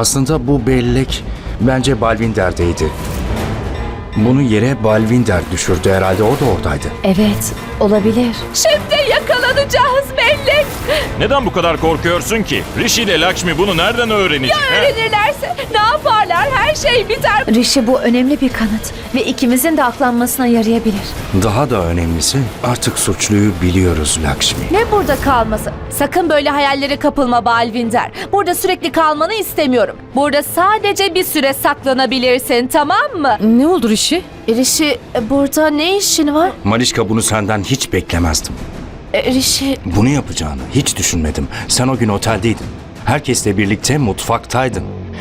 Aslında bu bellek bence Balvinder'deydi. Bunu yere Balvinder düşürdü herhalde. O da oradaydı. Evet, olabilir. Şimdi yakalanacağız belli. Neden bu kadar korkuyorsun ki? Rishi ile Lakshmi bunu nereden öğrenecek? he? Öğrenirlerse ne her şey biter. Rishi bu önemli bir kanıt ve ikimizin de aklanmasına yarayabilir. Daha da önemlisi artık suçluyu biliyoruz Lakshmi. Ne burada kalması? Sakın böyle hayallere kapılma Balvinder. Burada sürekli kalmanı istemiyorum. Burada sadece bir süre saklanabilirsin tamam mı? Ne oldu Rişi? Rişi burada ne işin var? Malişka bunu senden hiç beklemezdim. E, Rişi Bunu yapacağını hiç düşünmedim. Sen o gün oteldeydin. Herkesle birlikte mutfaktaydın.